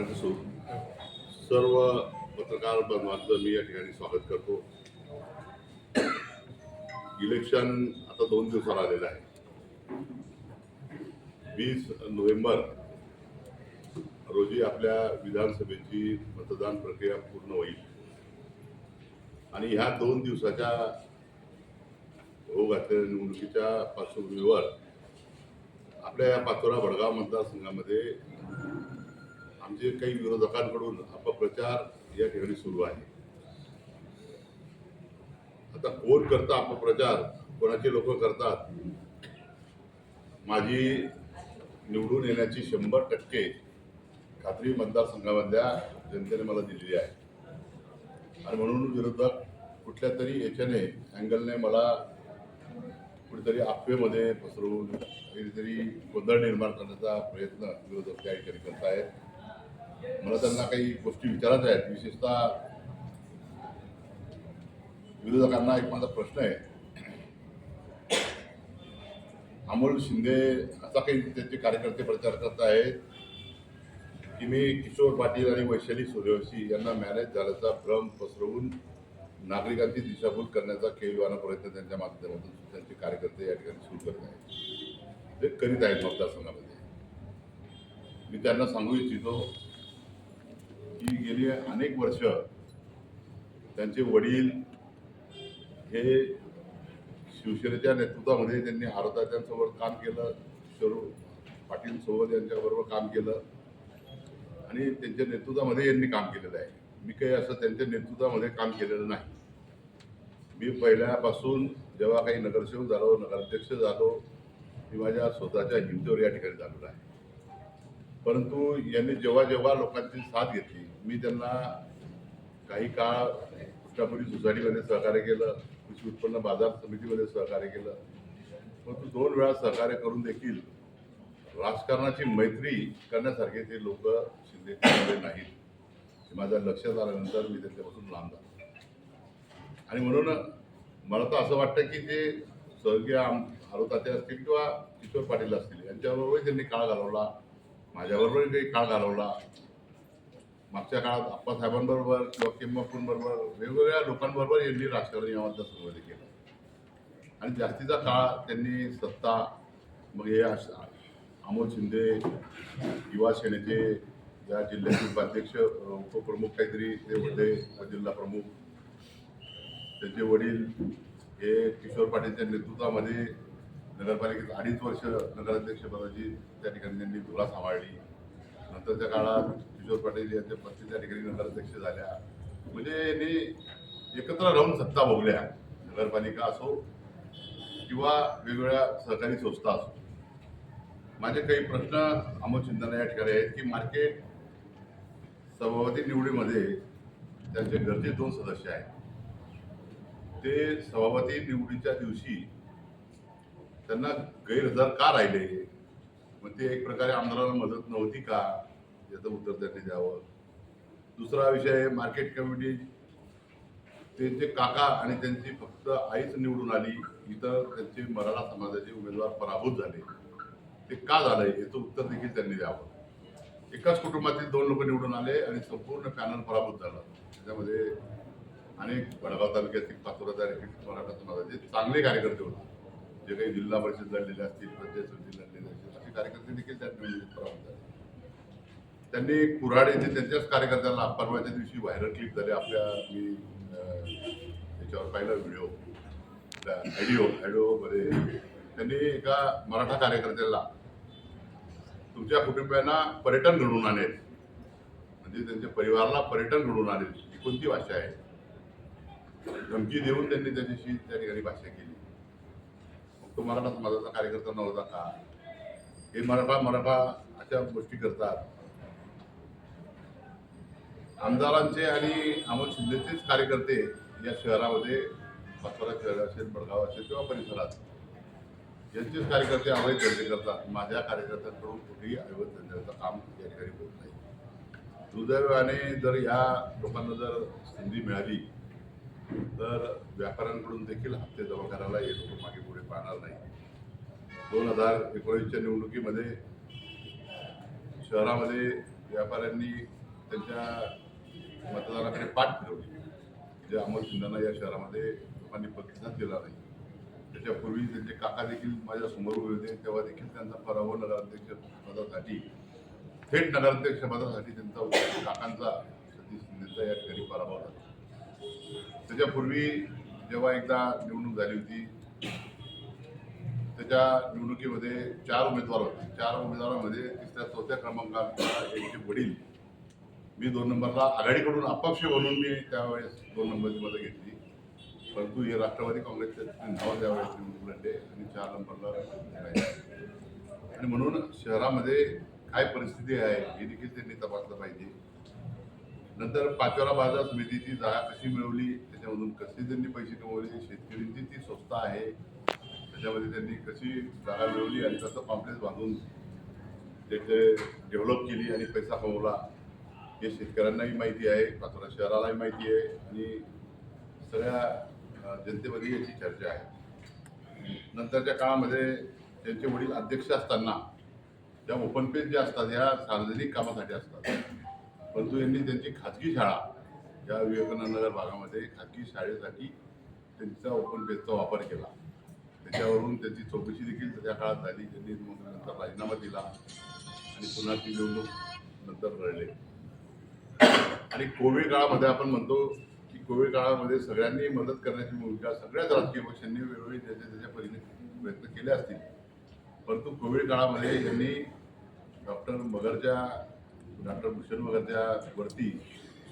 प्रांत असो सर्व पत्रकार बांधवांचं मी या ठिकाणी स्वागत करतो. इलेक्शन आता दोन दिवसावर आलेलं आहे. वीस नोव्हेंबर रोजी आपल्या विधानसभेची मतदान प्रक्रिया पूर्ण होईल. आणि ह्या दोन दिवसाच्या हो घातलेल्या निवडणुकीच्या पार्श्वभूमीवर आपल्या या पाचोरा भडगाव मतदारसंघामध्ये आमचे काही विरोधकांकडून अपप्रचार या ठिकाणी सुरू आहे. आता कोण करता अपप्रचार? कोणाचे लोक करतात? माझी निवडून येण्याची शंभर टक्के खात्री मतदारसंघामधल्या जनतेने मला दिलेली आहे. आणि म्हणून विरोधक कुठल्या तरी याच्याने अँगलने मला कुठेतरी अफवेमध्ये पसरवून काहीतरी गोंधळ निर्माण करण्याचा प्रयत्न विरोधक त्या ठिकाणी करत आहेत मला त्यांना काही गोष्टी विचारायच्या आहेत. विशेषतः विरोधकांना एक माझा प्रश्न आहे. अमोल शिंदे असा काही त्यांचे कार्यकर्ते प्रचार करत आहेत की मी किशोर पाटील आणि वैशाली सूर्यवंशी यांना मॅरेज झाल्याचा भ्रम पसरवून नागरिकांची दिशाभूल करण्याचा केलवाना प्रयत्न त्यांच्या माध्यमातून त्यांचे कार्यकर्ते या ठिकाणी सुरू करत आहेत. ते करीत आहेत मतदारसंघामध्ये मी त्यांना सांगू इच्छितो की गेली अनेक वर्ष त्यांचे वडील हे शिवसेनेच्या नेतृत्वामध्ये त्यांनी आरोग्यासोबत काम केलं शरू पाटीलसोबत यांच्याबरोबर काम केलं. आणि त्यांच्या नेतृत्वामध्ये यांनी काम केलेलं आहे. मी काही असं त्यांच्या नेतृत्वामध्ये काम केलेलं नाही. मी पहिल्यापासून जेव्हा काही नगरसेवक झालो नगराध्यक्ष झालो मी माझ्या स्वतःच्या हिमतीवर या ठिकाणी झालेलो आहे. परंतु यांनी जेव्हा जेव्हा लोकांची साथ घेतली मी त्यांना काही काळ कृष्णापुरी सोसायटीमध्ये सहकार्य केलं कृषी उत्पन्न बाजार समितीमध्ये सहकार्य केलं. परंतु दोन वेळा सहकार्य करून देखील राजकारणाची मैत्री करण्यासारखे ते लोक शिंदे नाहीत. हे माझ्या लक्षात आल्यानंतर मी त्यांच्यापासून लांब झालो. आणि म्हणून मला तर असं वाटतं की ते स्वर्गीय आम आरोताते असतील किंवा किशोर पाटील असतील यांच्याबरोबरही त्यांनी काळ घालवला. माझ्याबरोबर काही काळ घालवला. मागच्या काळात आप्पासाहेबांबरोबर किंवा किंमपूरबरोबर वेगवेगळ्या लोकांबरोबर यांनी राजकारण यामध्ये मतदारसंघामध्ये केलं. आणि जास्तीचा काळ त्यांनी सत्ता मग हे अमोल शिंदे युवा सेनेचे या जिल्ह्याचे उपाध्यक्ष उपप्रमुख काहीतरी ते होते जिल्हा प्रमुख. त्यांचे वडील हे किशोर पाटीलच्या नेतृत्वामध्ये नगरपालिकेत अडीच वर्ष नगराध्यक्षपदाची त्या ठिकाणी त्यांनी धुरा सांभाळली. नंतरच्या काळात किशोर पाटील यांच्या पत्नी त्या ठिकाणी नगराध्यक्ष झाल्या. म्हणजे यांनी एकत्र राहून सत्ता भोगल्या. नगरपालिका असो किंवा वेगवेगळ्या सहकारी संस्था असो. माझे काही प्रश्न अमोल चिंताना या ठिकाणी आहेत की मार्केट सभापती निवडीमध्ये त्यांचे घरचे दोन सदस्य आहेत. ते सभापती निवडीच्या दिवशी त्यांना गैरहजर का राहिले? मग ते एक प्रकारे आमदाराला मदत नव्हती का? याचं उत्तर त्यांनी द्यावं. दुसरा विषय आहे मार्केट कमिटी त्यांचे काका आणि त्यांची फक्त आईच निवडून आली. इतर त्यांचे मराठा समाजाचे उमेदवार पराभूत झाले. ते का झालंय? याचं उत्तर देखील त्यांनी द्यावं. एकाच कुटुंबातील दोन लोक निवडून आले आणि संपूर्ण पॅनल पराभूत झालं. त्याच्यामध्ये अनेक वडगाव तालुक्यातील पाचोरा देखील मराठा समाजाचे चांगले कार्यकर्ते होते. जे काही जिल्हा परिषद लढलेले असतील पंचायत समिती लढलेले असतील असे कार्यकर्ते देखील त्यांनी झाले त्यांनी कुऱ्हाड येथे त्यांच्याच कार्यकर्त्यांना परवाच्या दिवशी व्हायरल क्लिप झाले. आपल्या मी त्याच्यावर याच्यावर पाहिला व्हिडिओ ऑडिओ ऑडिओमध्ये त्यांनी एका मराठा कार्यकर्त्याला तुमच्या कुटुंबियांना पर्यटन घडवून आणेल. म्हणजे त्यांच्या परिवाराला पर्यटन घडवून आणेल. ही कोणती भाषा आहे? धमकी देऊन त्यांनी त्याच्याशी त्या ठिकाणी भाषा केली. तो मराठा समाजाचा कार्यकर्ता नव्हता. का हे मराठा मराठा अशा गोष्टी करतात. आमदारांचे आणि अमोल शिंदेचेच कार्यकर्ते या शहरामध्ये सातारा शहर असेल बडगाव असेल किंवा परिसरात यांचेच कार्यकर्ते अवैध धंदे करतात. माझ्या कार्यकर्त्यांकडून कुठेही अवैध धंद्याचं काम या ठिकाणी होत नाही. दुर्दैवाने जर या लोकांना जर संधी मिळाली तर व्यापाऱ्यांकडून देखील हप्ते जमा करायला हे लोक मागे पुढे पाहणार नाही. दोन हजार एकोणीसच्या निवडणुकीमध्ये शहरामध्ये व्यापाऱ्यांनी त्यांच्या मतदाराकडे पाठ फिरवली. जे अमोल शिंदेना या शहरामध्ये लोकांनी प्रतिसाद दिला नाही. त्याच्यापूर्वी त्यांचे काका देखील माझ्यासमोर उभे होते. तेव्हा देखील त्यांचा पराभव नगराध्यक्ष पदासाठी थेट नगराध्यक्ष पदासाठी त्यांचा काकांचा सतीश शिंदेचा या ठिकाणी पराभव झाला. त्याच्यापूर्वी जेव्हा एकदा निवडणूक झाली होती त्याच्या निवडणुकीमध्ये चार उमेदवार होते. चार उमेदवारांमध्ये तिसऱ्या चौथ्या क्रमांकाचा यांचे वडील. मी दोन नंबरला आघाडीकडून अपक्ष म्हणून मी त्यावेळेस दोन नंबरची मदत घेतली. परंतु हे राष्ट्रवादी काँग्रेसचे नाव त्यावेळेस निवडून लढले आणि चार नंबरला आणि म्हणून शहरामध्ये काय परिस्थिती आहे हे देखील त्यांनी तपासलं पाहिजे. नंतर पाचोरा बाजार समितीची जागा कशी मिळवली त्याच्यामधून कसे त्यांनी पैसे कमवले शेतकऱ्यांची ती संस्था आहे त्याच्यामध्ये त्यांनी कशी जागा मिळवली आणि कसं कॉम्प्लेक्स बांधून त्याचे डेव्हलप केली आणि पैसा कमवला हे शेतकऱ्यांनाही माहिती आहे पाचोरा शहरालाही माहिती आहे आणि सगळ्या जनतेमध्ये याची चर्चा आहे. नंतरच्या काळामध्ये त्यांचे वडील अध्यक्ष असताना त्या ओपन पेज ज्या असतात ह्या सार्वजनिक कामासाठी असतात. परंतु यांनी त्यांची खाजगी शाळा ज्या विवेकानंद नगर भागामध्ये खाजगी शाळेसाठी त्यांचा ओपन पेजचा वापर केला. त्याच्यावरून त्यांची चौकशी देखील त्या काळात झाली. त्यांनी मग नंतर राजीनामा दिला आणि पुन्हा ती निवडणूक नंतर लढले. आणि कोविड काळामध्ये आपण म्हणतो की कोविड काळामध्ये सगळ्यांनी मदत करण्याची भूमिका सगळ्याच राजकीय पक्षांनी वेळोवेळी त्याच्या त्याच्या परीने प्रयत्न केले असतील. परंतु कोविड काळामध्ये यांनी डॉक्टर मगरच्या डॉक्टर भूषण मगरच्या वरती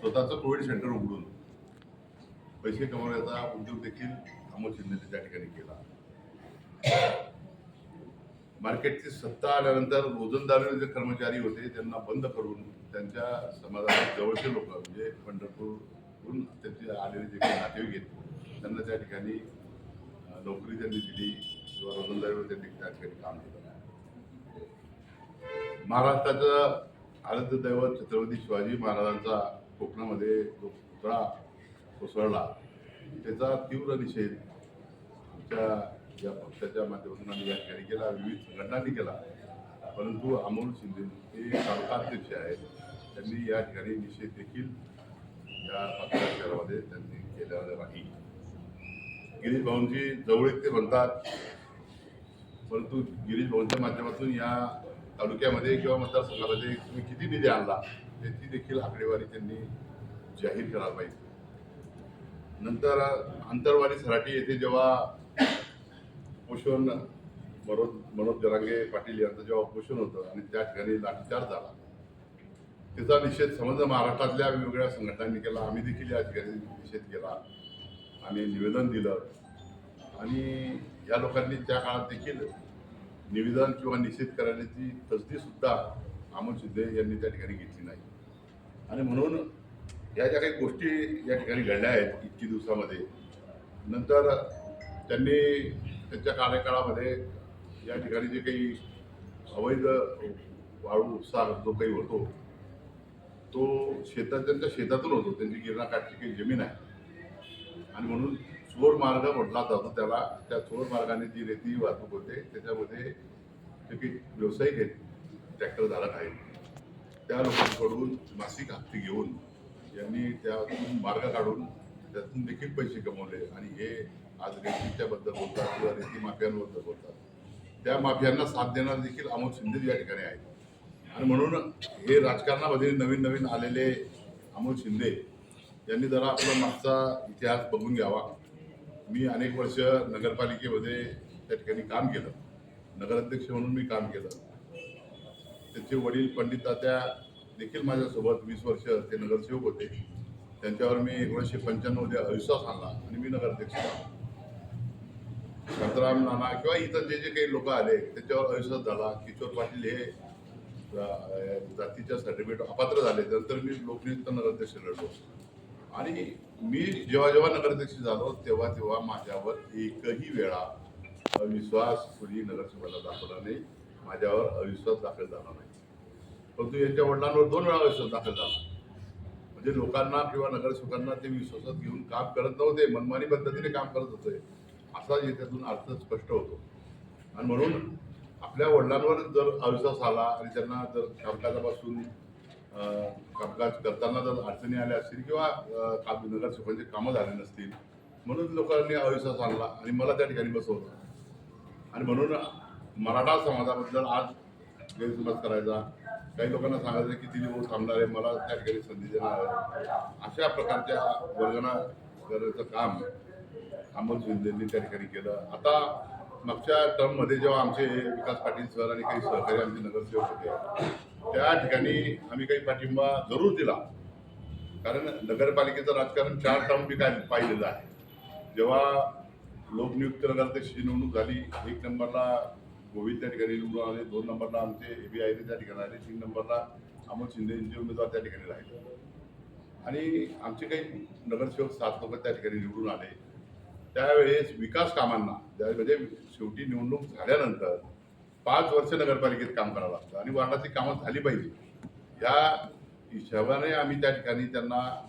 स्वतःचं कोविड सेंटर उघडून पैसे कमवण्याचा उद्योग देखील अमोल शिंदेने त्या ठिकाणी केला. मार्केटची सत्ता आल्यानंतर रोजंदारी जे कर्मचारी होते त्यांना बंद करून त्यांच्या समाजातील जवळचे लोक म्हणजे पंढरपूरहून त्यांचे आलेले जे काही नातेवाईक आहेत त्यांना त्या ठिकाणी नोकरी त्यांनी दिली किंवा रोजंदारीवर त्यांनी त्या ठिकाणी काम केलं. महाराष्ट्राचं आराध्य दैवत छत्रपती शिवाजी महाराजांचा कोकणामध्ये जो पुतळा कोसळला त्याचा तीव्र निषेध आमच्या या पक्षाच्या माध्यमातून आम्ही या ठिकाणी केला विविध संघटनांनी केला. परंतु अमोल शिंदे हे तालुका आहेत. त्यांनी या ठिकाणी निषेध देखील या पाचव्या शहरामध्ये त्यांनी केलेला नाही. गिरीश भाऊंची जवळीक ते म्हणतात. परंतु गिरीश भाऊंच्या माध्यमातून या तालुक्यामध्ये किंवा मतदारसंघामध्ये तुम्ही किती निधी आणला? त्याची देखील आकडेवारी त्यांनी जाहीर करायला पाहिजे. नंतर अंतरवाली सराटी येथे जेव्हा पोषण मनोज मनोज जरांगे पाटील यांचं जेव्हा पोषण होतं आणि त्या ठिकाणी लाठीचार झाला त्याचा निषेध समज महाराष्ट्रातल्या वेगवेगळ्या संघटनांनी केला. आम्ही देखील या ठिकाणी निषेध केला. आणि निवेदन दिलं. आणि या लोकांनी त्या काळात देखील निवेदन किंवा निषेध करण्याची तसदी सुद्धा अमोल शिंदे यांनी त्या ठिकाणी घेतली नाही. आणि म्हणून या ज्या काही गोष्टी या ठिकाणी घडल्या आहेत इतकी दिवसामध्ये नंतर त्यांनी त्यांच्या कार्यकाळामध्ये या ठिकाणी जे काही अवैध वाळू उपसा जो काही होतो तो शेतात त्यांच्या शेतातून होतो. त्यांची गिरणा काठची काही जमीन आहे. आणि म्हणून चोर मार्ग म्हटला जातो त्याला. त्या चोर मार्गाने जी रेती वाहतूक होते त्याच्यामध्ये जे काही व्यावसायिक आहेत ट्रॅक्टर धारक आहेत. त्या लोकांकडून मासिक हप्ते घेऊन यांनी त्यातून मार्ग काढून त्यातून देखील पैसे कमवले. आणि हे आज रेतीच्या बद्दल बोलतात किंवा रेती माफियांबद्दल बोलतात. त्या माफियांना साथ देणार देखील अमोल शिंदे या ठिकाणी आहेत. आणि म्हणून हे राजकारणामध्ये नवीन नवीन आलेले अमोल शिंदे यांनी जरा आपला मागचा इतिहास बघून घ्यावा. मी अनेक वर्ष नगरपालिकेमध्ये त्या ठिकाणी काम केलं. नगराध्यक्ष म्हणून मी काम केलं. त्याचे वडील पंडित तात्या देखील माझ्यासोबत वीस वर्ष ते नगरसेवक होते. त्यांच्यावर मी एकोणीसशे पंच्याण्णवमध्ये अविश्वास आणला आणि मी नगराध्यक्ष शांताराम नाना किंवा इतर जे जे काही लोक आले त्याच्यावर अविश्वास झाला किशोर पाटील हे जातीच्या सर्टिफिकेट अपात्र झाले नंतर मी लोकनियुक्त नगराध्यक्ष लढलो आणि मी जेव्हा जेव्हा नगराध्यक्ष झालो तेव्हा तेव्हा माझ्यावर एकही वेळा अविश्वास कुणी नगरसेवकाला दाखवला नाही. माझ्यावर अविश्वास दाखल झाला नाही. परंतु यांच्या वडिलांवर दोन वेळा अविश्वास दाखल झाला. म्हणजे लोकांना किंवा नगरसेवकांना ते विश्वासात घेऊन काम करत नव्हते मनमानी पद्धतीने काम करत होते असा याच्यातून अर्थ स्पष्ट होतो. आणि म्हणून आपल्या वडिलांवर जर अविश्वास आला आणि त्यांना जर कामकाजापासून कामकाज करताना जर अडचणी आल्या असतील किंवा काम नगरसेवकांचे कामं झाले नसतील म्हणून लोकांनी अविश्वास आणला आणि मला त्या ठिकाणी बसवलं. आणि म्हणून मराठा समाजाबद्दल आज गैरसमज करायचा. काही लोकांना सांगायचं की किती दिवस थांबणार आहे? मला त्या ठिकाणी संधी देणार आहे. अशा प्रकारच्या वर्गणा करण्याचं काम अमोल शिंदेंनी त्या ठिकाणी केलं. आता मागच्या टर्ममध्ये जेव्हा आमचे विकास पाटील सर आणि काही सहकारी आमचे नगरसेवक होते त्या ठिकाणी आम्ही काही पाठिंबा जरूर दिला. कारण नगरपालिकेचं राजकारण चार टर्म मी काय पाहिलेलं आहे. जेव्हा लोकनियुक्त नगराध्यक्षाची निवडणूक झाली एक नंबरला गोविंद त्या ठिकाणी निवडून आले. दोन नंबरला आमचे ए बी आयने त्या ठिकाणी आले. तीन नंबरला अमोल शिंदे यांचे उमेदवार त्या ठिकाणी राहिले. आणि आमचे काही नगरसेवक सात लोक त्या ठिकाणी निवडून आले. त्यावेळेस विकास कामांना ज्या- म्हणजे शेवटी निवडणूक झाल्यानंतर पाच वर्ष नगरपालिकेत काम करावं लागतं आणि वार्डाची कामं झाली पाहिजे. या हिशोबाने आम्ही त्या ठिकाणी त्यांना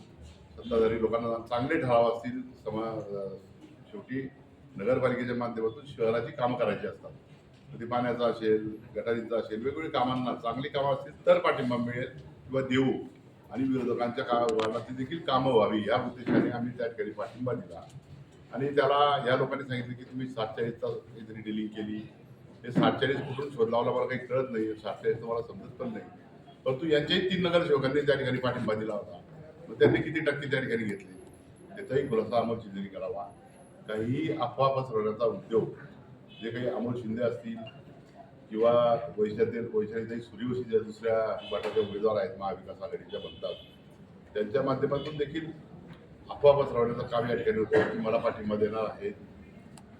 सत्ताधारी लोकांना चांगले ठराव असतील समा शेवटी नगरपालिकेच्या माध्यमातून शहराची कामं करायची असतात. मग असेल गटारींचा असेल वेगवेगळी कामांना चांगली कामं असतील तर पाठिंबा मिळेल किंवा देऊ. आणि विरोधकांच्या का देखील कामं व्हावी या उद्देशाने आम्ही त्या ठिकाणी पाठिंबा दिला. आणि त्याला या लोकांनी सांगितलं की तुम्ही सातचाळीसचा काहीतरी डिलिंग केली. हे सातचाळीस कुठून शोध लावला मला काही कळत नाही सातचाळीस मला समजत पण नाही. परंतु यांच्याही तीन नगरसेवकांनी त्या ठिकाणी पाठिंबा दिला होता. मग त्यांनी किती टक्के त्या ठिकाणी घेतले? त्याचाही खुलासा अमोल शिजरी करावा. काही अफवा पसरवण्याचा उद्योग जे काही अमोल शिंदे असतील किंवा वैशातील वैशालीताई सूर्यवंशी ज्या दुसऱ्या गटाच्या उमेदवार आहेत महाविकास आघाडीच्या बनतात त्यांच्या माध्यमातून देखील अफवा पसरवण्याचं काम या ठिकाणी होतं की मला पाठिंबा देणार आहेत.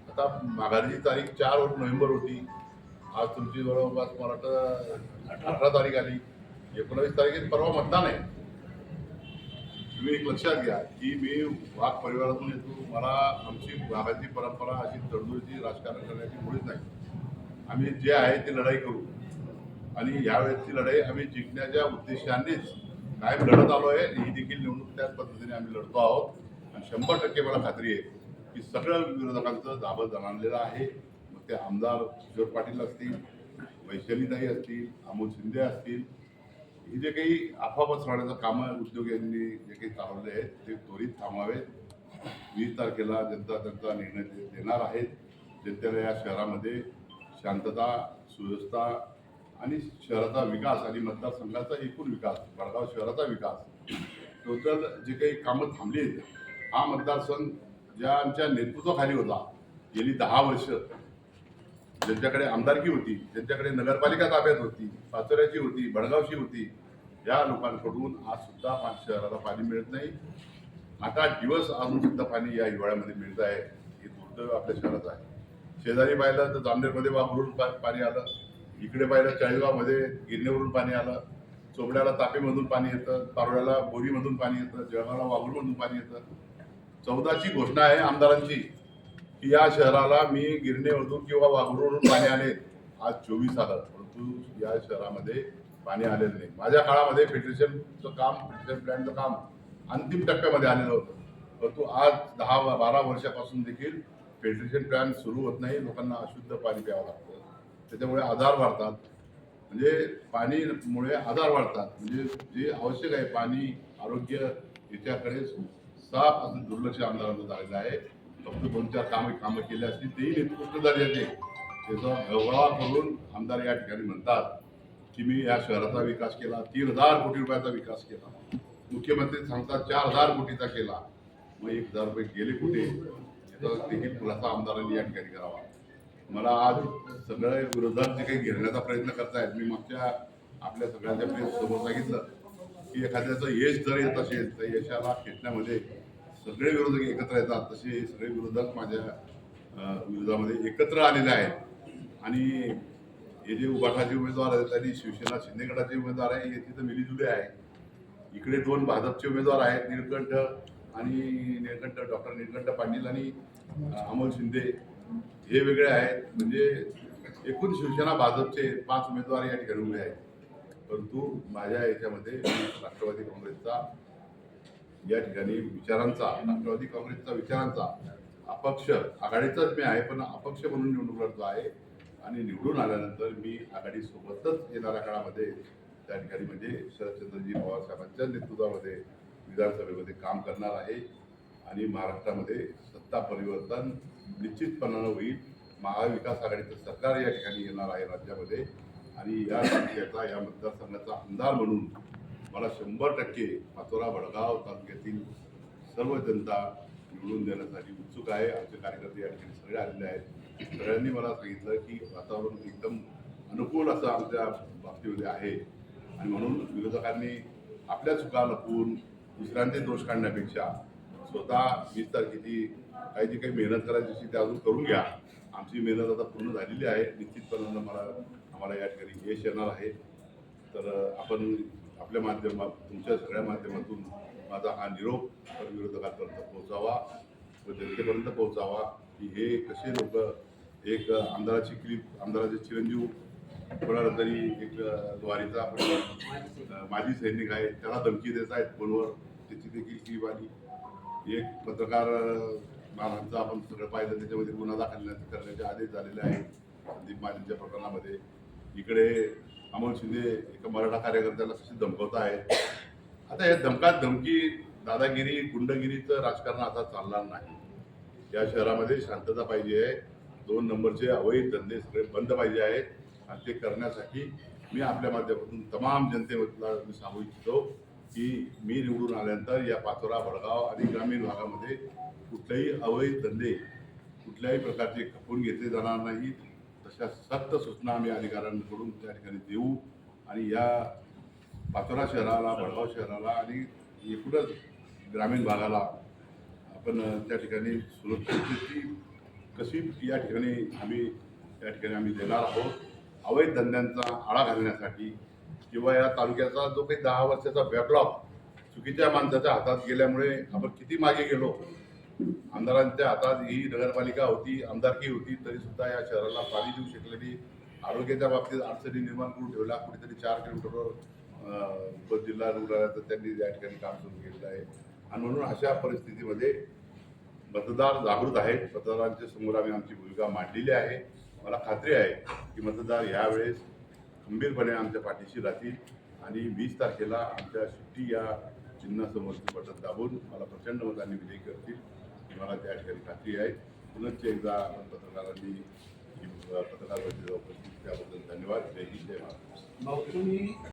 आता माघारीची तारीख चार नोव्हेंबर होती. आज तुमची जवळपास मला वाटतं अठरा तारीख आली. एकोणावीस तारखेत परवा मतदान आहे. तुम्ही एक लक्षात घ्या की मी वाघ परिवारातून येतो. मला आमची भागाची परंपरा अशी तडजोडीची राजकारण करण्याची मुळीच नाही. आम्ही जे आहे ते लढाई करू. आणि यावेळेसची लढाई आम्ही जिंकण्याच्या उद्देशानेच कायम लढत आलो आहे. ही देखील निवडणूक त्याच पद्धतीने आम्ही लढतो आहोत. आणि शंभर टक्के मला खात्री आहे की सगळं विरोधकांचं दाबं जाणलेलं आहे. मग ते आमदार किशोर पाटील असतील वैशालीताई असतील अमोल शिंदे असतील हे जे काही अफवा पसरवण्याचं कामं उद्योग यांनी जे काही चालवले आहेत ते त्वरित थांबावेत. वीस तारखेला जनता त्यांचा निर्णय दे- देणार आहेत. जनतेला या शहरामध्ये शांतता सुव्यवस्था आणि शहराचा विकास आणि मतदारसंघाचा एकूण विकास भडगाव शहराचा विकास. टोटल जे काही कामं थांबली आहेत हा मतदारसंघ ज्या आमच्या नेतृत्वाखाली होता गेली दहा वर्ष ज्यांच्याकडे आमदारकी होती ज्यांच्याकडे नगरपालिका ताब्यात होती पाचोऱ्याची होती भडगावची होती या लोकांकडून आज सुद्धा शहराला पाणी मिळत नाही. आठ आठ दिवस अजून सुद्धा पाणी या हिवाळ्यामध्ये मिळत आहे. हे दुर्दैव आपल्या शहरात आहे. शेजारी पाहिलं तर जामनेरमध्ये वाघरून पा- पाणी आलं. इकडे पाहिलं चाळीसगावमध्ये गिरणेवरून पाणी आलं. चोपड्याला तापेमधून पाणी येतं. पारोड्याला बोरीमधून पाणी येतं. जळगावला वाघूरमधून पाणी येतं. चौदाची घोषणा आहे आमदारांची. की या शहराला मी गिरणेमधून किंवा वाघूरवरून पाणी आले आज चोवीस आलं परंतु या शहरामध्ये पाणी आलेलं नाही. माझ्या काळामध्ये फिल्ट्रेशनचं काम फिल्ट्रेशन प्लॅनचं काम अंतिम टप्प्यामध्ये आलेलं होतं. परंतु आज दहा बारा वर्षापासून देखील फिल्ट्रेशन प्लॅन सुरू होत नाही. लोकांना अशुद्ध पाणी प्यावं लागतं. त्याच्यामुळे आजार वाढतात. म्हणजे पाणीमुळे आजार वाढतात. म्हणजे जे आवश्यक आहे पाणी आरोग्य याच्याकडे साफ असं दुर्लक्ष आमदारांचं झालेलं आहे. फक्त दोन चार कामं कामं केली असतील तेही निकृष्ट दर्जाचे त्याचा गवळा करून आमदार या ठिकाणी म्हणतात की मी या शहराचा विकास केला तीन हजार कोटी रुपयाचा विकास केला. मुख्यमंत्री सांगतात चार हजार कोटीचा केला. मग एक हजार रुपये गेले कुठे? याचा देखील खुलासा आमदारांनी या ठिकाणी करावा. मला आज सगळे विरोधात जे काही घेरण्याचा प्रयत्न करतायत मी मागच्या आपल्या सगळ्यांच्या समोर सांगितलं की एखाद्याचं यश जर येत असेल तर यशाला खेचण्यामध्ये सगळे विरोधक एकत्र येतात तसे सगळे विरोधक माझ्या विरोधामध्ये एकत्र आलेले आहेत. आणि हे जे उभाठाचे उमेदवार आहेत त्यांनी शिवसेना शिंदेगडाचे उमेदवार आहे हे तिथं मिलीजुले आहे. इकडे दोन भाजपचे उमेदवार आहेत निळकंठ आणि निळकंठ डॉक्टर निळकंठ पाटील आणि अमोल शिंदे. हे वेगळे आहेत. म्हणजे एकूण शिवसेना भाजपचे पाच उमेदवार या ठिकाणी उभे आहेत. परंतु माझ्या याच्यामध्ये राष्ट्रवादी काँग्रेसचा या ठिकाणी विचारांचा राष्ट्रवादी काँग्रेसचा विचारांचा अपक्ष आघाडीचाच मी आहे पण अपक्ष म्हणून निवडणूक लढतो आहे. आणि निवडून आल्यानंतर मी आघाडीसोबतच येणाऱ्या काळामध्ये त्या ठिकाणी म्हणजे शरदचंद्रजी पवार साहेबांच्या नेतृत्वामध्ये विधानसभेमध्ये काम करणार आहे. आणि महाराष्ट्रामध्ये सत्ता परिवर्तन निश्चितपणानं होईल. महाविकास आघाडीचं सरकार या ठिकाणी येणार आहे राज्यामध्ये. आणि या याचा या मतदारसंघाचा आमदार म्हणून मला शंभर टक्के पाचोरा भडगाव तालुक्यातील सर्व जनता निवडून देण्यासाठी उत्सुक आहे. आमचे कार्यकर्ते या ठिकाणी सगळे आलेले आहेत. सगळ्यांनी मला सांगितलं की वातावरण एकदम अनुकूल असं आमच्या बाबतीमध्ये आहे. आणि म्हणून विरोधकांनी आपल्या चुका लपवून दुसऱ्यांचे दोष काढण्यापेक्षा स्वतः वीस तारखेची काही जी काही मेहनत करायची असेल ते अजून करून घ्या. आमची मेहनत आता पूर्ण झालेली आहे. निश्चितपणानं मला आम्हाला या ठिकाणी यश येणार आहे. तर आपण आपल्या माध्यमात तुमच्या सगळ्या माध्यमातून माझा हा निरोप विरोधकांपर्यंत पोहोचावा व जनतेपर्यंत पोहोचावा की हे कसे लोक एक आमदाराची क्लिप आमदाराचे चिरंजीव कोणाला तरी एक द्वारीचा माजी सैनिक आहे त्याला धमकी देत आहेत फोनवर त्याची देखील क्लिप आली. एक पत्रकार अ, आपण सगळं पाहिलं त्याच्यामध्ये गुन्हा दाखल करण्याचे आदेश झालेले आहेत संदीप मालींच्या प्रकरणामध्ये. इकडे अमोल शिंदे एका मराठा कार्यकर्त्याला कशी धमकवत आहेत. आता या धमकात धमकी दादागिरी गुंडगिरीचं राजकारण आता चालणार नाही. या शहरामध्ये शांतता पाहिजे आहे. दोन नंबरचे अवैध धंदे सगळे बंद पाहिजे आहेत. आणि ते करण्यासाठी मी आपल्या माध्यमातून तमाम जनतेला मी सांगू इच्छितो की मी निवडून आल्यानंतर या पाचोरा भडगाव आणि ग्रामीण भागामध्ये कुठलेही अवैध धंदे कुठल्याही प्रकारचे खपून घेतले जाणार नाहीत. तशा सक्त सूचना आम्ही अधिकाऱ्यांकडून त्या ठिकाणी देऊ. आणि या पाचोरा शहराला भडगाव शहराला आणि एकूणच ग्रामीण भागाला आपण त्या ठिकाणी सुरक्षिततेची कशी या ठिकाणी आम्ही त्या ठिकाणी आम्ही देणार आहोत. अवैध धंद्यांचा आळा घालण्यासाठी किंवा या तालुक्याचा जो काही दहा वर्षाचा बॅकलॉग चुकीच्या माणसाच्या हातात गेल्यामुळे आपण किती मागे गेलो आमदारांच्या हातात ही नगरपालिका होती आमदारकी होती तरी सुद्धा या शहराला पाणी देऊ शकलेली आरोग्याच्या बाबतीत अडचणी निर्माण करून ठेवल्या कुठेतरी चार किलोमीटरवर जिल्हा उपजिल्हा रुग्णालयाचं त्यांनी या ठिकाणी काम सुरू केलेलं आहे. आणि म्हणून अशा परिस्थितीमध्ये मतदार जागृत आहेत. मतदारांच्या समोर आम्ही आमची भूमिका मांडलेली आहे. मला खात्री आहे की मतदार यावेळेस खंबीरपणे आमच्या पाठीशी राहतील आणि वीस तारखेला आमच्या शिट्टी या चिन्हासमोरची बटन दाबून मला प्रचंड मतांनी विजयी करतील. ही मला त्या ठिकाणी खात्री आहे. पुनश्च एकदा आपण पत्रकारांनी पत्रकार परिषदेला उपस्थित त्याबद्दल धन्यवाद. जय हिंद जय महाराष्ट्र